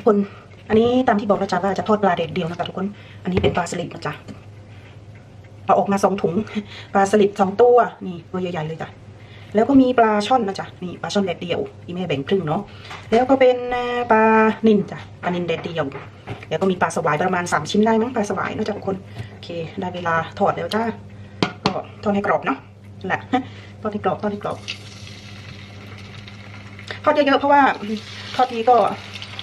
ทุกคน อันนี้ตามที่บอกนะจ๊ะว่าจะทอดปลาเด็ดเดียวนะคะทุกคน อันนี้เป็นปลาสลิดนะจ๊ะเอาออกมาสองถุง ปลาสลิดสองตัว นี่ตัวใหญ่ๆเลยจ้ะ แล้วก็มีปลาช่อนนะจ๊ะ นี่ปลาช่อนแดดเดียวที่แม่แบ่งครึ่งเนาะ แล้วก็เป็นปลานินจ้ะ ปลานินแดดเดียว แล้วก็มีปลาสวายประมาณสามชิ้นได้มั้งปลาสวายนะจ๊ะทุกคน โอเค ได้เวลาทอดแล้วจ้า ก็ทอดให้กรอบเนาะแหละทอดให้กรอบทอดให้กรอบทอดเยอะๆเพราะว่าทอดทีก็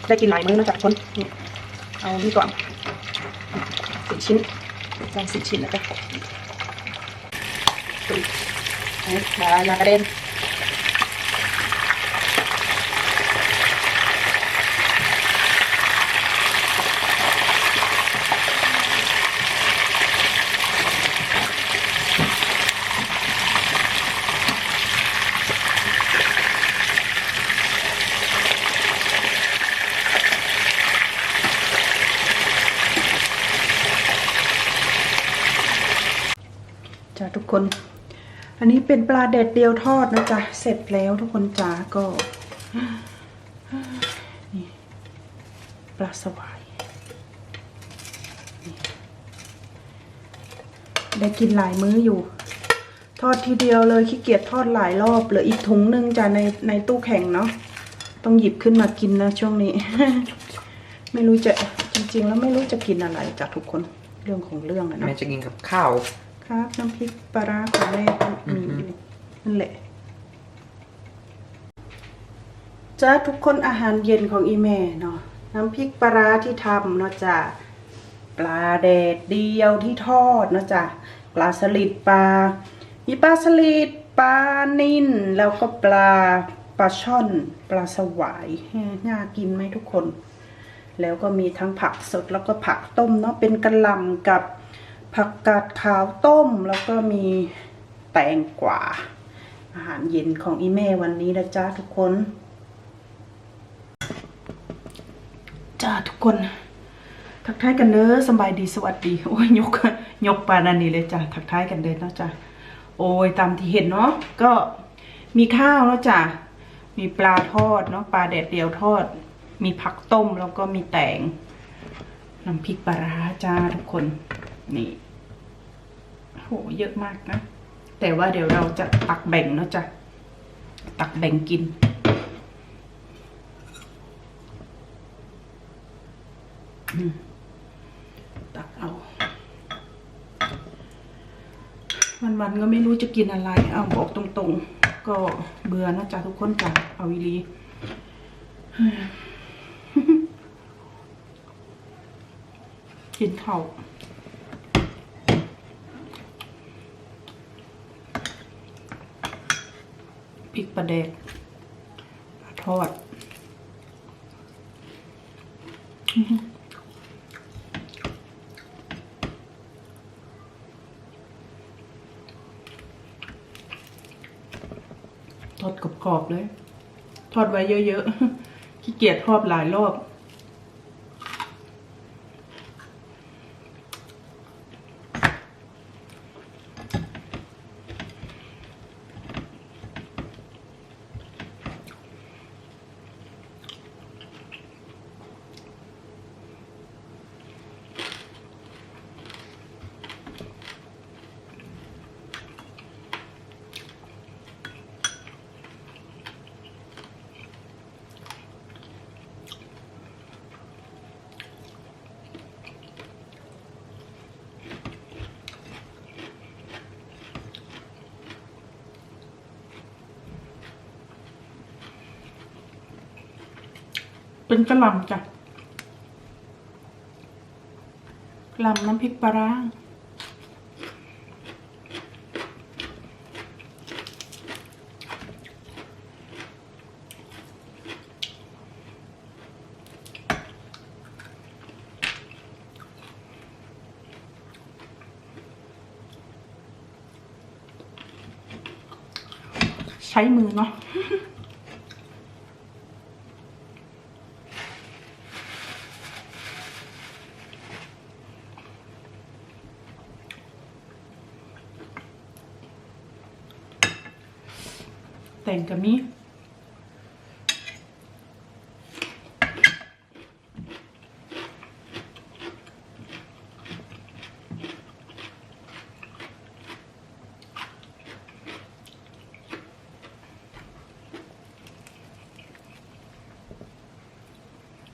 ได้กินหลายมื้อนะจ๊ะทุกคนนี่เอานี่ก่อนสี่ชิ้นลองสี่ชิ้นนะจ๊ะอุ๊ยอย่ายากระเด็น คน อันนี้เป็นปลาเด็ดเดียวทอดนะจ๊ะ เสร็จแล้วทุกคนจ๋าก็นี่ปลาสวายได้กินหลายมื้ออยู่ ทอดทีเดียวเลยขี้เกียจทอดหลายรอบเหลืออีกถุงนึงจ้ะในในตู้แข็งเนาะต้องหยิบขึ้นมากินนะช่วงนี้ ไม่รู้จะจริง ๆ แล้วไม่รู้จะกินอะไรจ้ะทุกคนเรื่องของเรื่องนะแม่จะกินกับข้าว ครับ น้ำพริกปลาร้าของแม่ก็มีอยู่นั่นแหละ จ้าทุกคนอาหารเย็นของอีแม่เนาะน้ำพริกปลาร้าที่ทำเนาะจ้ะปลาแดดเดียวที่ทอดเนาะจ้ะปลาสลิดปลา มีปลาสลิดปลานิ่นแล้วก็ปลาปลาช่อน ปลาสวายแฮ่น่ากินไหมทุกคน แล้วก็มีทั้งผักสดแล้วก็ผักต้มเนาะเป็นกระหล่ำกับ ผักกาดขาวต้มแล้วก็มีแตงกวาอาหารเย็นของอีแม่วันนี้นะจ้าทุกคนจ้าทุกคนทักทายกันเด้อสบายดีสวัสดีโอ้ยยกยกปานันนี่เลยจ้ะทักทายกันเด้อเนาะจ้ะโอ้ยตามที่เห็นเนาะก็มีข้าวเนาะจ้ะมีปลาทอดเนาะปลาแดดเดียวทอด มีผักต้มแล้วก็มีแตงน้ำพริกปลาร้าจ้าทุกคน นี่โหเยอะมากนะ แต่ว่าเดี๋ยวเราจะตักแบ่งเนาะจ้ะ ตักแบ่งกิน ตักเอา วันๆก็ไม่รู้จะกินอะไร เอาบอกตรงๆ ก็เบื่อนะจ๊ะทุกคนจ้ะ เอาอีลีกินข้าวพริก ปลาแดกทอดทอดกรอบๆเลย ทอดไว้เยอะๆขี้เกียจทอดหลายรอบ เป็นกระหล่ำจ้ะกระหล่ำน้ำพริกปลาร้าใช้มือเนาะ งกะมี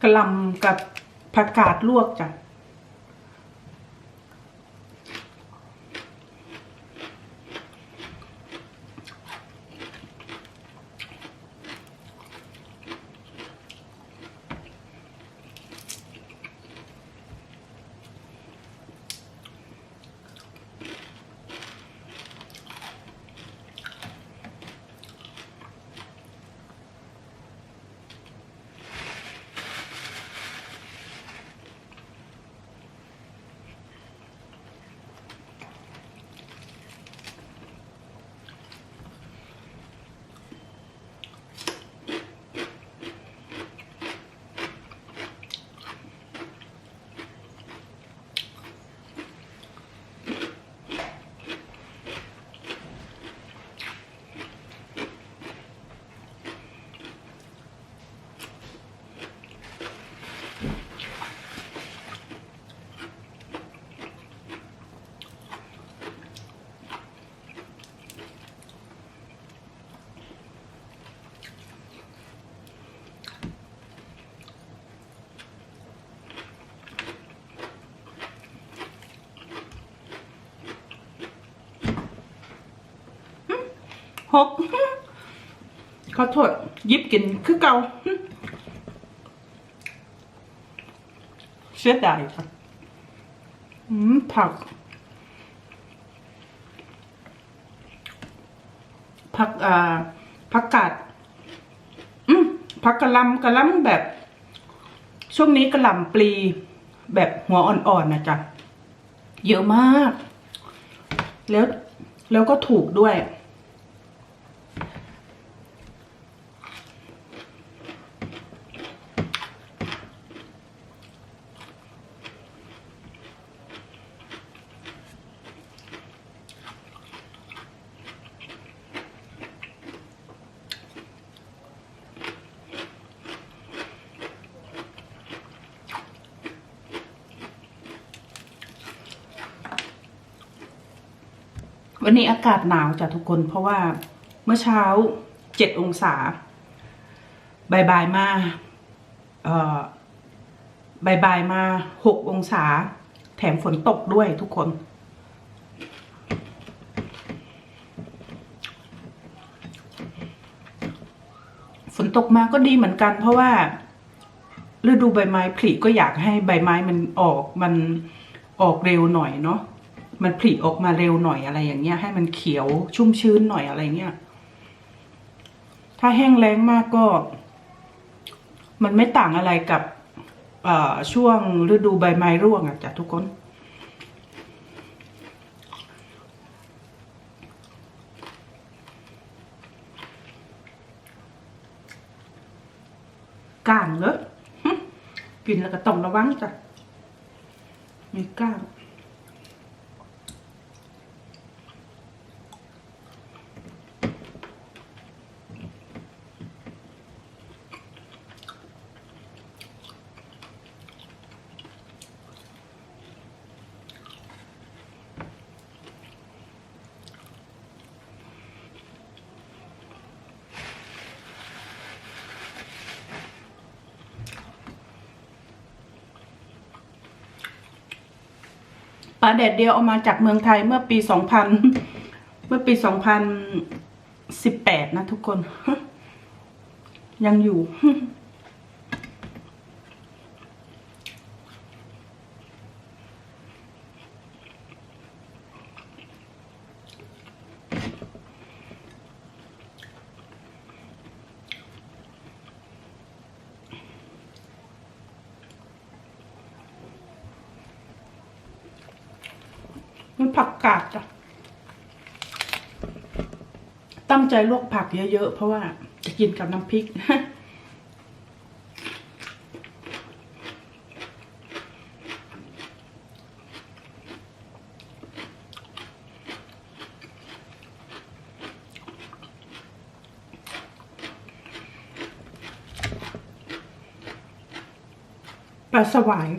กลำกับผักกาดลวกจ้ะ หกขอโทษยิบกินคือเกาเสียดายค่ะผัก ผักอ่าผักกาดอืมผักกะลำกะลำแบบ ช่วงนี้กะลำปลีแบบหัวอ่อนๆนะจ๊ะ เยอะมาก แล้วแล้วก็ถูกด้วย วันนี้อากาศหนาวจ้ะทุกคน เพราะว่าเมื่อเช้าเจ็ดองศาบายบายมาเอ่อบายบายมาหกองศา แถมฝนตกด้วยทุกคน ฝนตกมาก็ดีเหมือนกัน เพราะว่าฤดูใบไม้ผลิก็อยากให้ใบไม้มันออกมันออกเร็วหน่อยเนาะ มันผลิออกมาเร็วหน่อยอะไรอย่างเงี้ย ให้มันเขียวชุ่มชื้นหน่อยอะไรเงี้ย ถ้าแห้งแล้งมากก็ มันไม่ต่างอะไรกับช่วงฤดูใบไม้ร่วงอะจ้ะทุกคนก้างเหรอหึกินแล้วก็ต้องระวังจ้ะมีก้าง ปลาแดดเดียวเอามาจากเมืองไทยเมื่อปีสองพันเมื่อปีสองพันสิบแปดนะทุกคน ยังอยู่ กาดจ้ะตั้งใจลวกผักเยอะๆ เพราะว่าจะกินกับน้ำพริก ปลาสวาย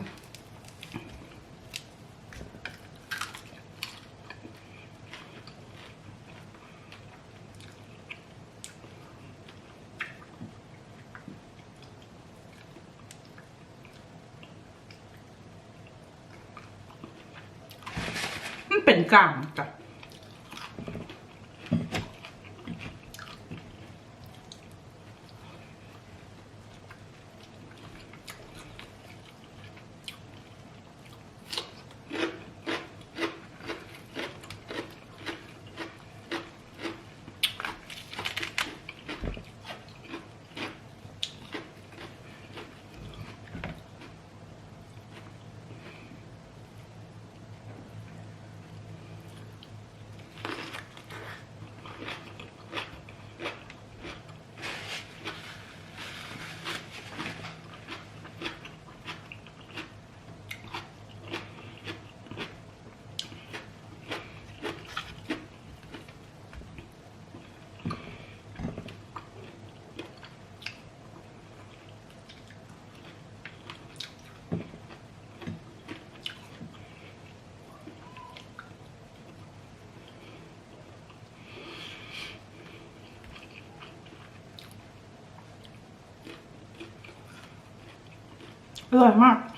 เป็นกลางจ้ะ อร่อ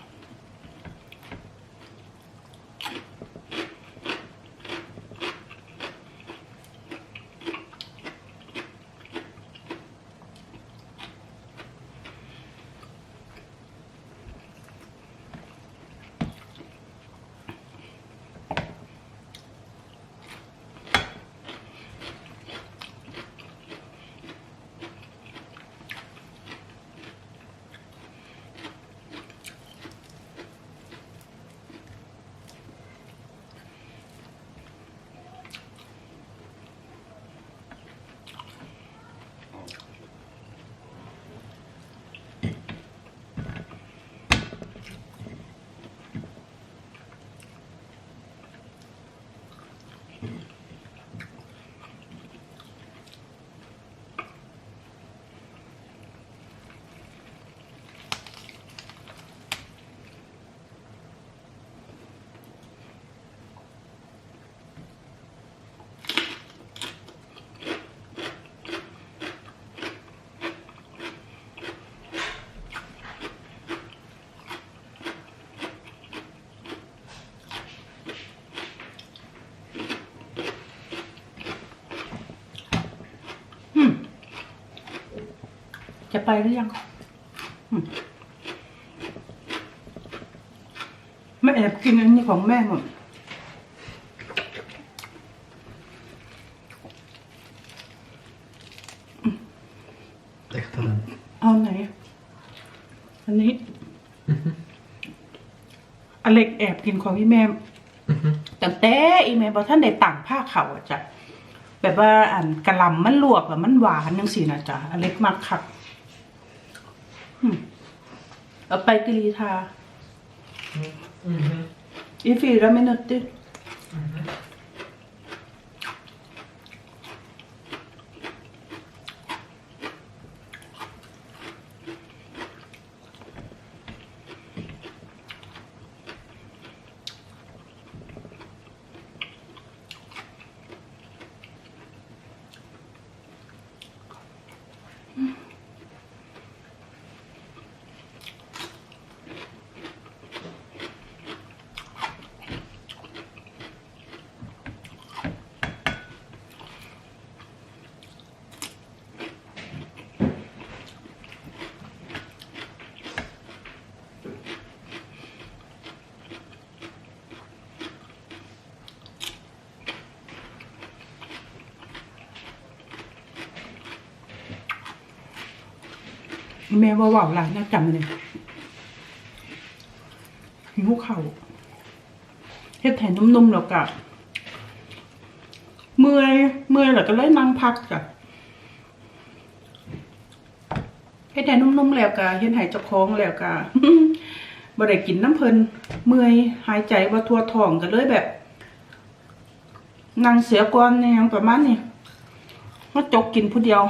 จะไปหรือยังอืมแม่แอบกินอันนี้ของแม่หมด Echt dan. เอาไหน อันนี้ อเล็กแอบกินของพี่แม่แต่แต่อีแม่บอกท่านได้ต่างผ้าเขาวอะจ้ะแบบว่าอันกะหล่ำมันลวกแล้วมันหวานยังสินะจ๊ะอเล็กมากคักอืม เอาไปกิรีทา I fyra minuter. แม่ว่าว่าวหลานน่าจำเลยหิวเข่าเฮ็ดแทนนุ่มๆแล้วกะเมื่อยเมื่อยแล้วก็เลยนั่งพักจ้ะเฮ็ดแทนนุ่มๆแล้วกะเฮ็ดให้เจ้าของแล้วกะบ่ได้กินน้ำเพลินเมื่อยหายใจบ่ทั่วท้องก็เลยแบบนั่งเสียก่อนเนี่ยงประมาณนี้มาจกกินผู้เดียว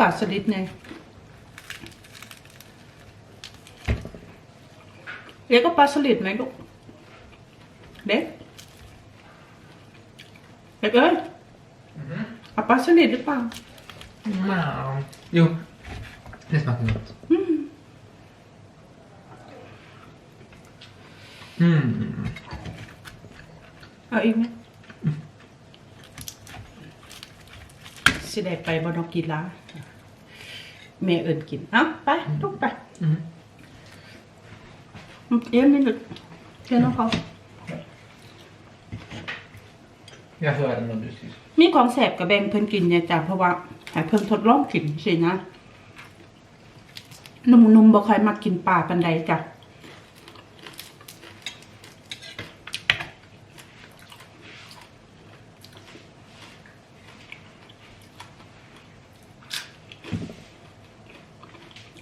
ปลาสลิดไงเล็กก็ปลาสลิดไหมลูกเด็กเด็กเอ้ยเอาปลาสลิดหรือเปล่า No. Jo, det smakar gott. Mm. Mm. Ja, Yngve. สิได้ไปบอนอกีฬา แม่เอินกิน เอาไปลูกไป Mm. เอี้ยนนี่ลูกเชื่อน้องเขา Jag får äta något precis. มีของแสบกับแบงเพิ่นกินเนี่ยจ้ะเพราะว่าให้เพิ่นทดลองกินสินะหนุ่มๆบ่ค่อยมักกินปลาปันใดจ้ะ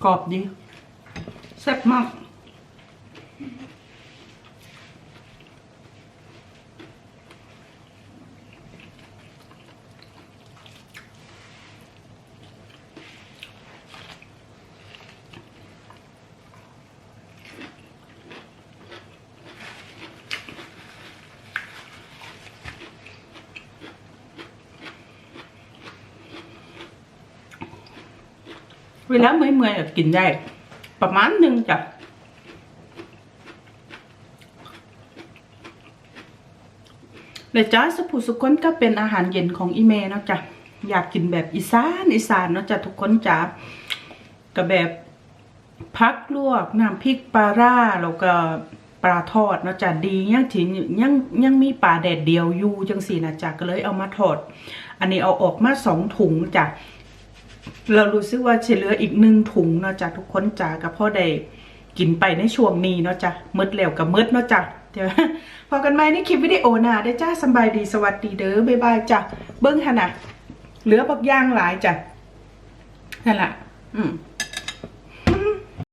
กรอบดีแซ่บมาก เวลาเมื่อยๆก็กินได้ ประมาณหนึ่งจ้ะเลยจ้าสผูสุกคนก็เป็นอาหารเย็นของอีเมนะจ้ะอยากกินแบบอีสานอีสานเนาะจ้ะทุกคนจ้ะก็แบบพักลวกน้ำพริกปลาร่าแล้วก็ปลาทอดเนาะจ้ะดียังถิ่นยังยังมีปลาแดดเดียวอยู่จังสี่นะจ้ะก็เลยเอามาทอด อันนี้เอาออกมาสองถุงจ้ะ เรารู้สึกว่าเฉลืออีกหนึ่งถุงเนาะจ้ะทุกคนจ้ะกับพ่อได้กินไปในช่วงนี้เนาะจ้ะมืดแล้วกับมืดเนาะจ้ะเดี๋ยวพอกันไหมในคลิปวิดีโอหน้าได้จ้าสบายดีสวัสดีเด้อบ๊ายบายจ้ะเบิ้งหนนะเหลือบักย่างหลายจ้ะนั่นแหละอืม